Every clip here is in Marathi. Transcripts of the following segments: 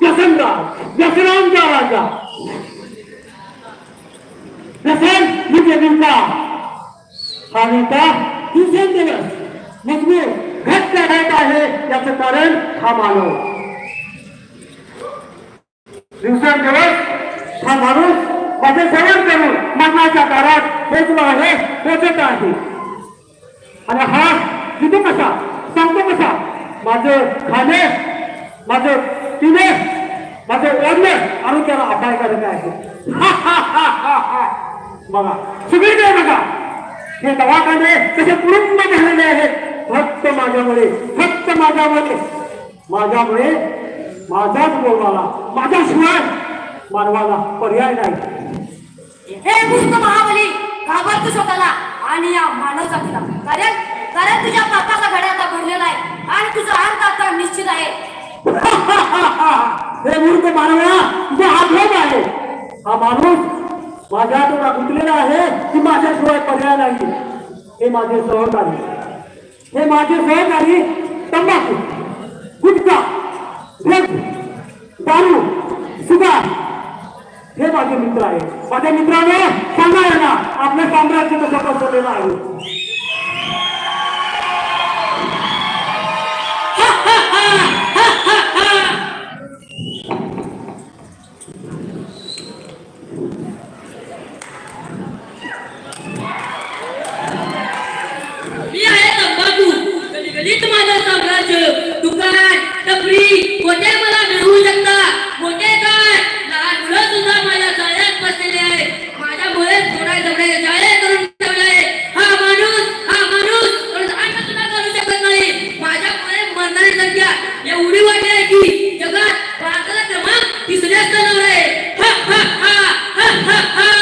नेता प्रसन्न विजयविंका हा नेता दिवसेंदिवस मजबूत घट्ट राहत आहे याचं कारण हा मानव दिवसेंदिवस हा माणूस माझे सेवन करून मरणाच्या दारात पोचलो आहे पोचत आहे आणि हा किती कसा सांगतो कसा माझं खाणे माझं पिणे माझं ओढणे आरोग्याला अपायकारक आहे. बघा सगळीकडे बघा. हे दवाखाने तसे कुटुंब झालेले आहेत. फक्त माझ्यामुळे फक्त माझ्यामुळे. माझ्यामुळे माझाच बोलवाला माझ्याशिवाय मानवाला पर्याय नाही. हे मूर्ख महाबली घाबरतो स्वतःला आणि या मानव जातीला कारण कारण तुझ्या पापाचा घड्या हे मूर्ख मानवा तुझा आग्रह आहे हा माणूस माझ्या हातून गुंतलेला आहे की माझ्याशिवाय पर्याय नाही। हे माझे सहकारी हे माझे सहकारी तंबाखू गुटखा दारू, सुगार। हे माझे मित्र आहे माझ्या मित्राने सांगा यांना आपलं साम्राज्य कसं पसरलेलं आहे कधी कधीच माझं साम्राज्य दुकान टपरी मोठे मला मिळवू शकता. मोठे काय? लहान मुलं सुद्धा माझ्या जाळ्यात बसलेले आहे. माझ्यामुळे थोडा जवळ जाळे करून ठेवले हा माणूस हा माणूस. अन्न सुद्धा करू शकत नाही. माझ्यामुळे मरणारी संख्या एवढी वाटली आहे की जगात भारताचा क्रमांक तिसऱ्या स्थानावर आहे. हा हा हा हा हा हा.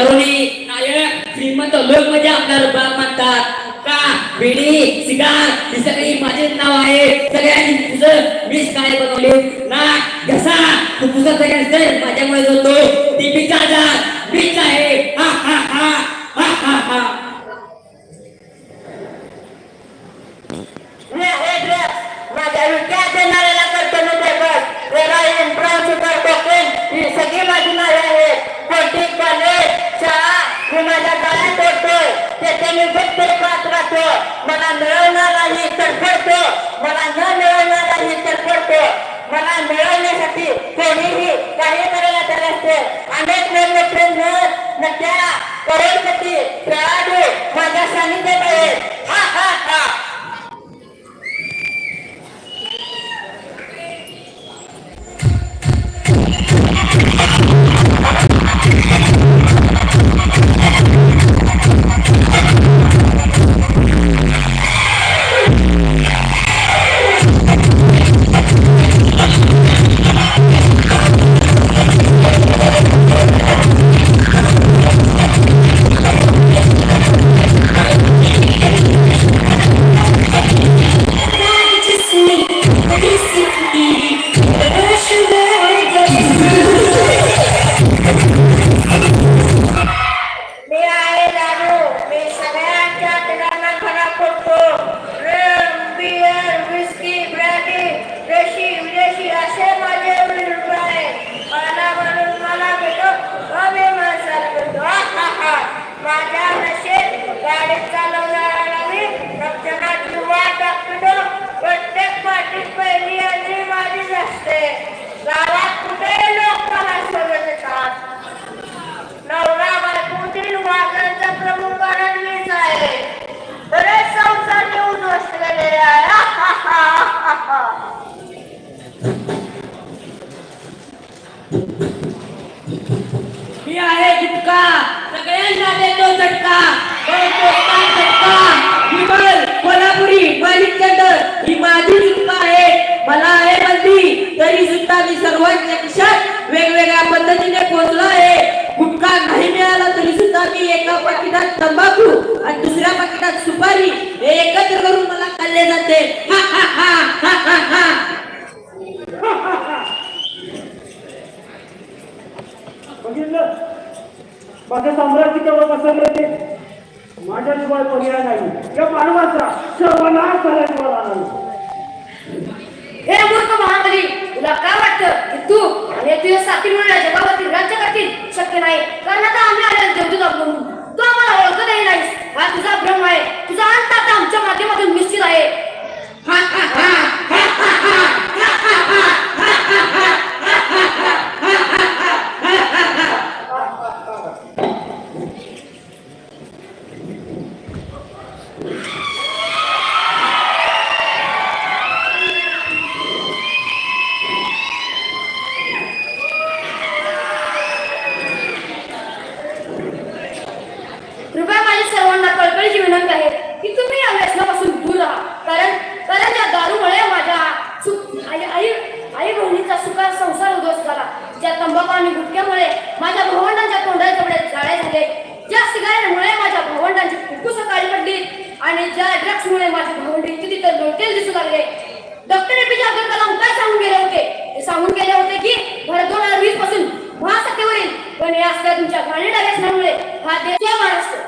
तरुणी नायक श्रीमंत लोक म्हणजे आमदार बाप म्हणतात का बिडी सिगार ही सगळी माझेच नाव आहे. सगळ्यांनी तुझं मीच काय बनवले? ना घसा. तू तुझं सगळ्यांचं माझ्यामुळे ती बीच आजार मीच आहे. मी फक्त पाच मला मिळवणार नाही तर पडतो. मला न मिळवणार नाही तर पडतो. मला मिळवण्यासाठी कोणीही काही करायला तयार असते अनेक नम्र नट्या करोडपती खेळाडू माझ्या सानिध्यात आहेत हा हा हा. मी आहे झटका. सगळ्यांना देतो झटका. झटका? मी कोल्हापुरी बालिचंदर ही माझी झुटका आहे. मला आहे बंदी तरी सुद्धा मी सर्वांच्या देशात वेगवेगळ्या पद्धतीने पोहोचलो आहे. गुटखा नाही मिळाला तरी सुद्धा मी एका पाकिटात तंबाखू आणि दुसऱ्या पाकिटात माझ्याशिवाय पर्याय नाही. या मानवाचा सर्वनाश झाल्याशिवाय राहणार हे मूर्ख महाबली तुला काय वाटतं की तू आणि तुझे साथी मिळून जगावरती राज्य करतील? शक्य नाही. कारण आता आम्ही आलेलो देवदूत म्हणून. तू आम्हाला ओळखतही नाहीस. हा तुझा भ्रम आहे. तुझा अंत आता आमच्या माध्यमातून निश्चित आहे. आणि ज्या ड्रग्समुळे माझे भावंडे किती तर लोटेल दिसू लागले डॉक्टर एपीजे अब्दुल कलाम काय सांगून गेले होते. ते सांगून गेले होते की भारत दोन हजार वीसपासून महासत्तेवरील पण या सगळ्या तुमच्या घाणेरड्या व्यसनामुळे हा देश महाराष्ट्र.